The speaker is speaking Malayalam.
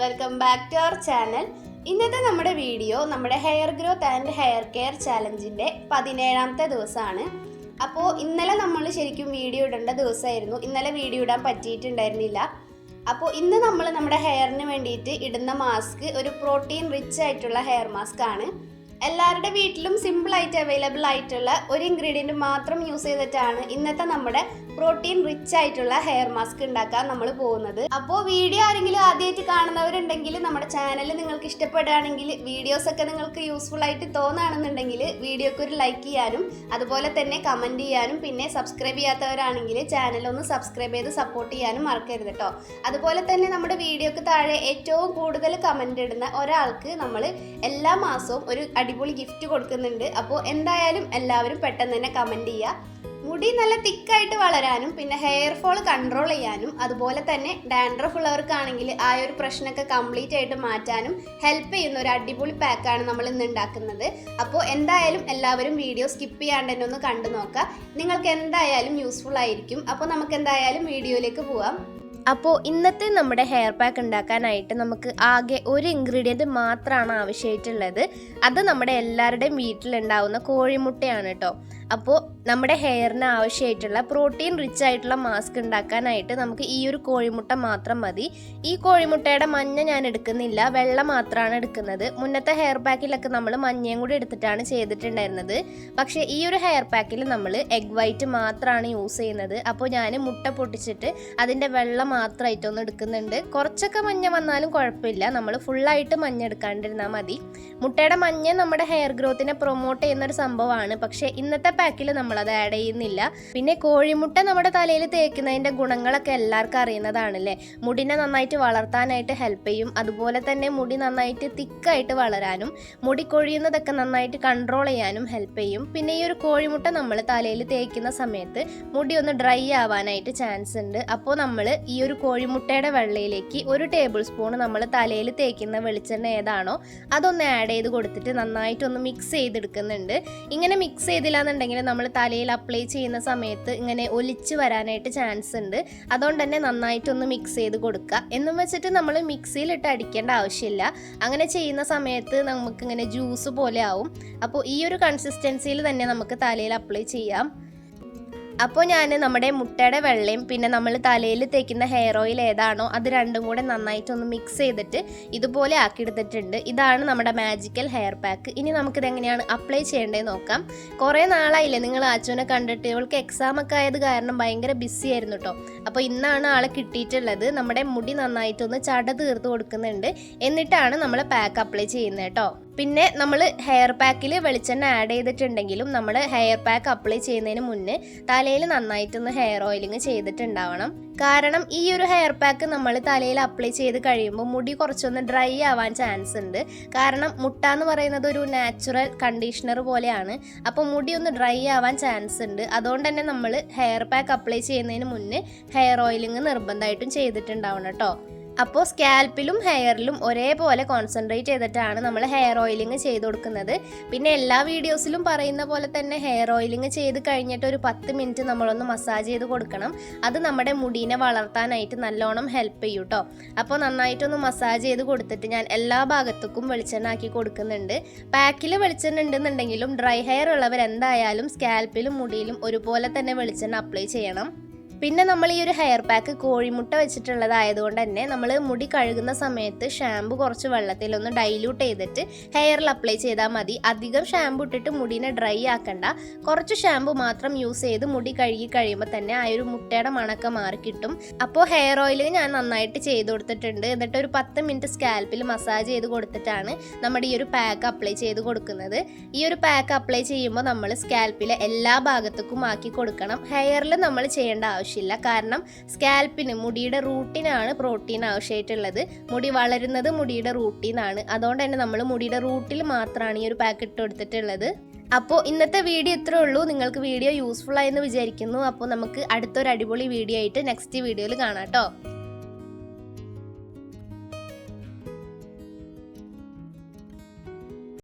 Welcome back to our channel ഇന്നത്തെ നമ്മുടെ വീഡിയോ നമ്മുടെ hair growth and hair care ചാലഞ്ചിന്റെ പതിനേഴാമത്തെ ദിവസമാണ്. അപ്പോൾ ഇന്നലെ നമ്മൾ ശരിക്കും വീഡിയോ ഇടേണ്ട ദിവസമായിരുന്നു. ഇന്നലെ വീഡിയോ ഇടാൻ പറ്റിയിട്ടുണ്ടായിരുന്നില്ല. അപ്പോൾ ഇന്ന് നമ്മൾ നമ്മുടെ ഹെയറിന് വേണ്ടിയിട്ട് ഇടുന്ന മാസ്ക് ഒരു പ്രോട്ടീൻ റിച്ച് ആയിട്ടുള്ള ഹെയർ മാസ്ക് ആണ്. എല്ലാവരുടെ വീട്ടിലും സിമ്പിൾ ആയിട്ട് അവൈലബിൾ ആയിട്ടുള്ള ഒരു ഇൻഗ്രീഡിയന്റ് മാത്രം യൂസ് ചെയ്തിട്ടാണ് ഇന്നത്തെ നമ്മുടെ പ്രോട്ടീൻ റിച്ച് ആയിട്ടുള്ള ഹെയർ മാസ്ക് ഉണ്ടാക്കാൻ നമ്മൾ പോകുന്നത്. അപ്പോൾ വീഡിയോ ആരെങ്കിലും ആദ്യമായിട്ട് കാണുന്നവരുണ്ടെങ്കിൽ നമ്മുടെ ചാനൽ നിങ്ങൾക്ക് ഇഷ്ടപ്പെടുകയാണെങ്കിൽ വീഡിയോസ് ഒക്കെ നിങ്ങൾക്ക് യൂസ്ഫുൾ ആയിട്ട് തോന്നുകയാണെന്നുണ്ടെങ്കിൽ വീഡിയോക്ക് ഒരു ലൈക്ക് ചെയ്യാനും അതുപോലെ തന്നെ കമന്റ് ചെയ്യാനും പിന്നെ സബ്സ്ക്രൈബ് ചെയ്യാത്തവരാണെങ്കിൽ ചാനൽ ഒന്ന് സബ്സ്ക്രൈബ് ചെയ്ത് സപ്പോർട്ട് ചെയ്യാനും മറക്കരുത് കേട്ടോ. അതുപോലെ തന്നെ നമ്മുടെ വീഡിയോക്ക് താഴെ ഏറ്റവും കൂടുതൽ കമന്റ് ഇടുന്ന ഒരാൾക്ക് നമ്മൾ എല്ലാ മാസവും ഒരു അടിപൊളി ഗിഫ്റ്റ് കൊടുക്കുന്നുണ്ട്. അപ്പോൾ എന്തായാലും എല്ലാവരും പെട്ടെന്ന് തന്നെ കമന്റ് ചെയ്യുക മുടി നല്ല തിക്കായിട്ട് വളരാനും പിന്നെ ഹെയർ ഫോൾ കൺട്രോൾ ചെയ്യാനും അതുപോലെ തന്നെ ഡാൻഡ്രഫ് ഉള്ളവർക്കാണെങ്കിൽ ആ ഒരു പ്രശ്നമൊക്കെ കംപ്ലീറ്റ് ആയിട്ട് മാറ്റാനും ഹെൽപ്പ് ചെയ്യുന്ന ഒരു അടിപൊളി പാക്കാണ് നമ്മൾ ഇന്ന് ഉണ്ടാക്കുന്നത്. അപ്പോൾ എന്തായാലും എല്ലാവരും വീഡിയോ സ്കിപ്പ് ചെയ്യാണ്ട് തന്നെ ഒന്ന് കണ്ടു നോക്കുക നിങ്ങൾക്ക് എന്തായാലും യൂസ്ഫുൾ ആയിരിക്കും. അപ്പോൾ നമുക്ക് എന്തായാലും വീഡിയോയിലേക്ക് പോവാം. അപ്പോൾ ഇന്നത്തെ നമ്മുടെ ഹെയർ പാക്ക് ഉണ്ടാക്കാനായിട്ട് നമുക്ക് ആകെ ഒരു ഇൻഗ്രീഡിയന്റ് മാത്രമാണ് ആവശ്യമായിട്ടുള്ളത്. അത് നമ്മുടെ എല്ലാവരുടെയും വീട്ടിലുണ്ടാവുന്ന കോഴിമുട്ടയാണ് കേട്ടോ അപ്പോൾ നമ്മുടെ ഹെയറിന് ആവശ്യമായിട്ടുള്ള പ്രോട്ടീൻ റിച്ച് ആയിട്ടുള്ള മാസ്ക് ഉണ്ടാക്കാനായിട്ട് നമുക്ക് ഈ ഒരു കോഴിമുട്ട മാത്രം മതി. ഈ കോഴിമുട്ടയുടെ മഞ്ഞ ഞാൻ എടുക്കുന്നില്ല വെള്ളം മാത്രമാണ് എടുക്കുന്നത്. മുന്നത്തെ ഹെയർ പാക്കിലൊക്കെ നമ്മൾ മഞ്ഞയും കൂടി എടുത്തിട്ടാണ് ചെയ്തിട്ടുണ്ടായിരുന്നത്. പക്ഷേ ഈ ഒരു ഹെയർ പാക്കിൽ നമ്മൾ എഗ് വൈറ്റ് മാത്രമാണ് യൂസ് ചെയ്യുന്നത്. അപ്പോൾ ഞാൻ മുട്ട പൊട്ടിച്ചിട്ട് അതിന്റെ വെള്ളം മാത്രമായിട്ടൊന്ന് എടുക്കുന്നുണ്ട്. കുറച്ചൊക്കെ മഞ്ഞ വന്നാലും കുഴപ്പമില്ല. നമ്മൾ ഫുള്ളായിട്ട് മഞ്ഞ എടുക്കാണ്ടിരുന്നാൽ മതി. മുട്ടയുടെ മഞ്ഞ നമ്മുടെ ഹെയർ ഗ്രോത്തിനെ പ്രൊമോട്ട് ചെയ്യുന്ന ഒരു സംഭവമാണ്. പക്ഷേ ഇന്നത്തെ പാക്കിൽ നമ്മളത് ആഡ് ചെയ്യുന്നില്ല. പിന്നെ കോഴിമുട്ട നമ്മുടെ തലയിൽ തേക്കുന്നതിന്റെ ഗുണങ്ങളൊക്കെ എല്ലാവർക്കും അറിയുന്നതാണല്ലേ? മുടിനെ നന്നായിട്ട് വളർത്താനായിട്ട് ഹെൽപ്പ് ചെയ്യും. അതുപോലെ തന്നെ മുടി നന്നായിട്ട് തിക്കായിട്ട് വളരാനും മുടി കൊഴിയുന്നതൊക്കെ നന്നായിട്ട് കൺട്രോൾ ചെയ്യാനും ഹെൽപ്പ് ചെയ്യും. പിന്നെ ഈ ഒരു കോഴിമുട്ട നമ്മൾ തലയിൽ തേക്കുന്ന സമയത്ത് മുടി ഒന്ന് ഡ്രൈ ആവാനായിട്ട് ചാൻസ് ഉണ്ട്. അപ്പോൾ നമ്മൾ ഈ ഒരു കോഴിമുട്ടയുടെ വെള്ളയിലേക്ക് ഒരു ടേബിൾ സ്പൂൺ നമ്മൾ തലയിൽ തേക്കുന്ന വെളിച്ചെണ്ണ ഏതാണോ അതൊന്ന് ആഡ് ചെയ്ത് കൊടുത്തിട്ട് നന്നായിട്ടൊന്ന് മിക്സ് ചെയ്തെടുക്കുന്നുണ്ട്. ഇങ്ങനെ മിക്സ് ചെയ്തില്ല എന്നുണ്ടെങ്കിൽ നമ്മൾ തലയിൽ അപ്ലൈ ചെയ്യുന്ന സമയത്ത് ഇങ്ങനെ ഒലിച്ച് വരാനായിട്ട് ചാൻസ് ഉണ്ട്. അതുകൊണ്ട് തന്നെ നന്നായിട്ടൊന്ന് മിക്സ് ചെയ്ത് കൊടുക്കുക. എന്നും വെച്ചിട്ട് നമ്മൾ മിക്സിയിലിട്ട് അടിക്കേണ്ട ആവശ്യമില്ല. അങ്ങനെ ചെയ്യുന്ന സമയത്ത് നമുക്കിങ്ങനെ ജ്യൂസ് പോലെ ആവും. അപ്പോൾ ഈ ഒരു കൺസിസ്റ്റൻസിയിൽ തന്നെ നമുക്ക് തലയിൽ അപ്ലൈ ചെയ്യാം. അപ്പോൾ ഞാൻ നമ്മുടെ മുട്ടയുടെ വെള്ളയും പിന്നെ നമ്മൾ തലയിൽ തേക്കുന്ന ഹെയർ ഓയിൽ ഏതാണോ അത് രണ്ടും കൂടെ നന്നായിട്ടൊന്ന് മിക്സ് ചെയ്തിട്ട് ഇതുപോലെ ആക്കി എടുത്തിട്ടുണ്ട് ഇതാണ് നമ്മുടെ മാജിക്കൽ ഹെയർ പാക്ക് ഇനി നമുക്കിത് എങ്ങനെയാണ് അപ്ലൈ ചെയ്യേണ്ടത് നോക്കാം. കുറേ നാളായില്ലേ നിങ്ങൾ ആച്ചുവിനെ കണ്ടിട്ട്. ഇവൾക്ക് എക്സാം ഒക്കെ ആയത് കാരണം ഭയങ്കര ബിസി ആയിരുന്നു കേട്ടോ അപ്പോൾ ഇന്നാണ് ആളെ കിട്ടിയിട്ടുള്ളത്. നമ്മുടെ മുടി നന്നായിട്ടൊന്ന് ചട തീർത്ത് കൊടുക്കുന്നുണ്ട്. എന്നിട്ടാണ് നമ്മൾ പാക്ക് അപ്ലൈ ചെയ്യുന്നത് കേട്ടോ പിന്നെ നമ്മൾ ഹെയർ പാക്കിൽ വെളിച്ചെണ്ണ ആഡ് ചെയ്തിട്ടുണ്ടെങ്കിലും നമ്മൾ ഹെയർ പാക്ക് അപ്ലൈ ചെയ്യുന്നതിന് മുന്നേ തലയിൽ നന്നായിട്ടൊന്ന് ഹെയർ ഓയിലിങ് ചെയ്തിട്ടുണ്ടാവണം. കാരണം ഈ ഒരു ഹെയർ പാക്ക് നമ്മൾ തലയിൽ അപ്ലൈ ചെയ്ത് കഴിയുമ്പോൾ മുടി കുറച്ചൊന്ന് ഡ്രൈ ആവാൻ ചാൻസ് ഉണ്ട്. കാരണം മുട്ട എന്ന് പറയുന്നത് ഒരു നാച്ചുറൽ കണ്ടീഷണർ പോലെയാണ്. അപ്പോൾ മുടി ഒന്ന് ഡ്രൈ ആവാൻ ചാൻസ് ഉണ്ട്. അതുകൊണ്ട് തന്നെ നമ്മൾ ഹെയർ പാക്ക് അപ്ലൈ ചെയ്യുന്നതിന് മുന്നേ ഹെയർ ഓയിലിങ് നിർബന്ധമായിട്ടും ചെയ്തിട്ടുണ്ടാവണം കേട്ടോ അപ്പോൾ സ്കാൽപ്പിലും ഹെയറിലും ഒരേപോലെ കോൺസെൻട്രേറ്റ് ചെയ്തിട്ടാണ് നമ്മൾ ഹെയർ ഓയിലിംഗ് ചെയ്ത് കൊടുക്കുന്നത്. പിന്നെ എല്ലാ വീഡിയോസിലും പറയുന്ന പോലെ തന്നെ ഹെയർ ഓയിലിംഗ് ചെയ്ത് കഴിഞ്ഞിട്ട് ഒരു പത്ത് മിനിറ്റ് നമ്മളൊന്ന് മസാജ് ചെയ്ത് കൊടുക്കണം. അത് നമ്മുടെ മുടീനെ വളർത്താനായിട്ട് നല്ലോണം ഹെൽപ്പ് ചെയ്യും കേട്ടോ അപ്പോൾ നന്നായിട്ടൊന്ന് മസാജ് ചെയ്ത് കൊടുത്തിട്ട് ഞാൻ എല്ലാ ഭാഗത്തേക്കും വെളിച്ചെണ്ണ ആക്കി കൊടുക്കുന്നുണ്ട്. പാക്കിൽ വെളിച്ചെണ്ണ ഉണ്ടെന്നുണ്ടെങ്കിലും ഡ്രൈ ഹെയർ ഉള്ളവർ എന്തായാലും സ്കാൽപ്പിലും മുടിയിലും ഒരുപോലെ തന്നെ വെളിച്ചെണ്ണ അപ്ലൈ ചെയ്യണം. പിന്നെ നമ്മൾ ഈ ഒരു ഹെയർ പാക്ക് കോഴിമുട്ട വെച്ചിട്ടുള്ളതായതുകൊണ്ട് തന്നെ നമ്മൾ മുടി കഴുകുന്ന സമയത്ത് ഷാമ്പു കുറച്ച് വെള്ളത്തിൽ ഒന്ന് ഡൈല്യൂട്ട് ചെയ്തിട്ട് ഹെയറിൽ അപ്ലൈ ചെയ്താൽ മതി. അധികം ഷാമ്പു ഇട്ടിട്ട് മുടിനെ ഡ്രൈ ആക്കണ്ട. കുറച്ച് ഷാമ്പു മാത്രം യൂസ് ചെയ്ത് മുടി കഴുകി കഴിയുമ്പോൾ തന്നെ ആ ഒരു മുട്ടയുടെ മണക്ക മാറി കിട്ടും. അപ്പോൾ ഹെയർ ഓയിൽ ഞാൻ നന്നായിട്ട് ചെയ്ത് കൊടുത്തിട്ടുണ്ട്. എന്നിട്ട് ഒരു പത്ത് മിനിറ്റ് സ്കാൽപ്പിൽ മസാജ് ചെയ്ത് കൊടുത്തിട്ടാണ് നമ്മുടെ ഈ ഒരു പാക്ക് അപ്ലൈ ചെയ്ത് കൊടുക്കുന്നത്. ഈ ഒരു പാക്ക് അപ്ലൈ ചെയ്യുമ്പോൾ നമ്മൾ സ്കാൽപ്പിലെ എല്ലാ ഭാഗത്തേക്കും ആക്കി കൊടുക്കണം. ഹെയറിൽ നമ്മൾ ചെയ്യേണ്ട ആവശ്യമില്ല. കാരണം സ്കാൽപ്പിന് മുടിയുടെ റൂട്ടിനാണ് പ്രോട്ടീൻ ആവശ്യമായിട്ടുള്ളത്. മുടി വളരുന്നത് മുടിയുടെ റൂട്ടിനാണ്. അതുകൊണ്ട് തന്നെ നമ്മൾ മുടിയുടെ റൂട്ടിൽ മാത്രമാണ് ഈ ഒരു പാക്കറ്റ് കൊടുത്തിട്ടുള്ളത് അപ്പോൾ ഇന്നത്തെ വീഡിയോ ഇത്രേ ഉള്ളൂ. നിങ്ങൾക്ക് വീഡിയോ യൂസ്ഫുൾ ആയെന്ന് വിചാരിക്കുന്നു. അപ്പോൾ നമുക്ക് അടുത്തൊരു അടിപൊളി വീഡിയോ ആയിട്ട് നെക്സ്റ്റ് വീഡിയോയിൽ കാണാം കേട്ടോ